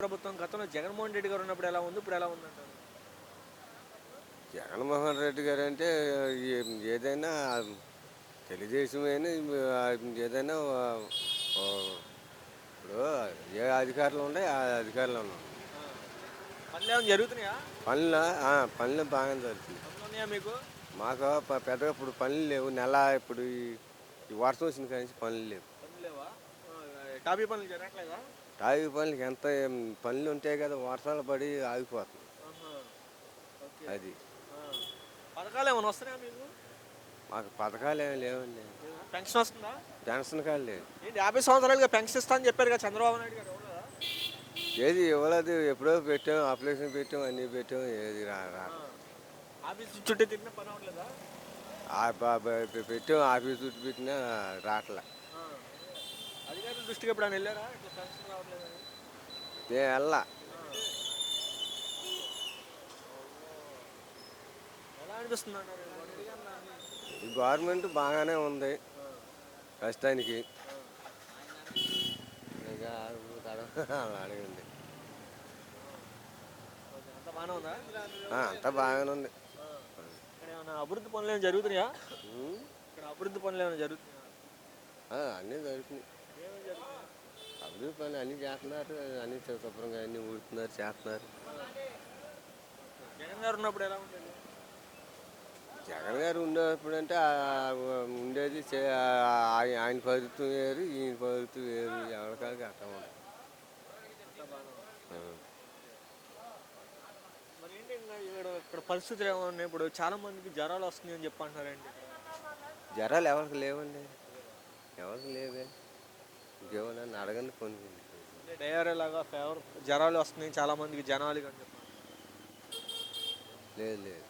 ప్రభుత్వం గతంలో జగన్మోహన్ రెడ్డి గారు ఉన్నప్పుడు ఎలా ఉంది? ఇప్పుడు ఎలా ఉందంటారు? జగన్మోహన్ రెడ్డి గారు అంటే ఏదైనా తెలుగుదేశమైనా ఏదైనా ఓ, ఇప్పుడు ఏ అధికారులు ఉన్నాయి ఆ అధికారులు ఉన్నాయి పనులు జరుగుతున్నాయా? పనులు పనులు బాగా ఉన్నాయా మీకు? మాకు పెద్దగా ఇప్పుడు పనులు లేవు. నెల ఇప్పుడు ఈ- వర్షం వచ్చిన కాడి నుంచి పనులు లేవు. టాపీ పనులు జరగట్లేదా టాయి పనులకి ఎంత పనులు ఉంటాయి కదా వర్షాలు పడి ఆగిపోతుంది. అది. పథకాలు ఏమైనా వస్తున్నాయా మీకు? మాకు పథకాలు ఏమి లేవండి. పెన్షన్ వస్తుందా? పెన్షన్ కాదు లేదు. ఏంటి యాభై సంవత్సరాలుగా పెన్షన్ ఇస్తా అని చెప్పారు కదా చంద్రబాబు నాయుడు గారు? ఏది ఇవ్వలేదు ఎప్పుడో పెట్టాం అప్లికేషన్ పెట్టాం అన్నీ పెట్టాం ఏది రా. ఆఫీస్ చుట్టూ తిరిగిన పని అవ్వట్లేదా? పెట్టాం ఆఫీస్ చుట్టూ పెట్టినా రావట్లే దృష్టికి ఎప్పుడైనా వెళ్ళారా? ఇట్లా పెన్షన్ రావట్లేదని నేను వెళ్ళా. ఎలా అనిపిస్తుంది అన్నారు ఈ గవర్నమెంట్ బాగానే ఉంది. ప్రస్తుతానికి ఇక అలా అడగండి అంత బాగానే ఉందా? ఆ, అంతా బాగానే ఉంది. ఇక్కడ ఏమైనా అభివృద్ధి పనులు ఏమైనా జరుగుతున్నాయా? ఇక్కడ అభివృద్ధి పనులు ఏమైనా జరుగుతున్నాయా? ఆ, అన్నీ జరుగుతున్నాయి. అభివృద్ధి పనులు అన్నీ చేస్తున్నారు అన్నీ శుభ్రంగా అన్నీ ఊడుతున్నారు చేస్తున్నారు. జగన్ గారు ఉన్నప్పుడు ఎలా ఉండేది? జగన్ గారు ఉండేప్పుడు అంటే ఉండేది ఆయన ప్రభుత్వం వేరు ఈయన ప్రభుత్వం వేరు ఎవరికాడికి అట్లా ఇక్కడ పరిస్థితులు ఏమన్నా ఇప్పుడు చాలా మందికి జ్వరాలు వస్తున్నాయి అని చెప్పి అంటున్నారండి. జ్వరాలు ఎవరికి లేవండి? ఎవరికి లేవే? ఇంకేమన్నా అడగండి పొందుకుంది డయేరియా లాగా ఫీవర్? జ్వరాలు వస్తున్నాయి చాలామందికి జనాలు అని చెప్పారు. లేదు లేదు.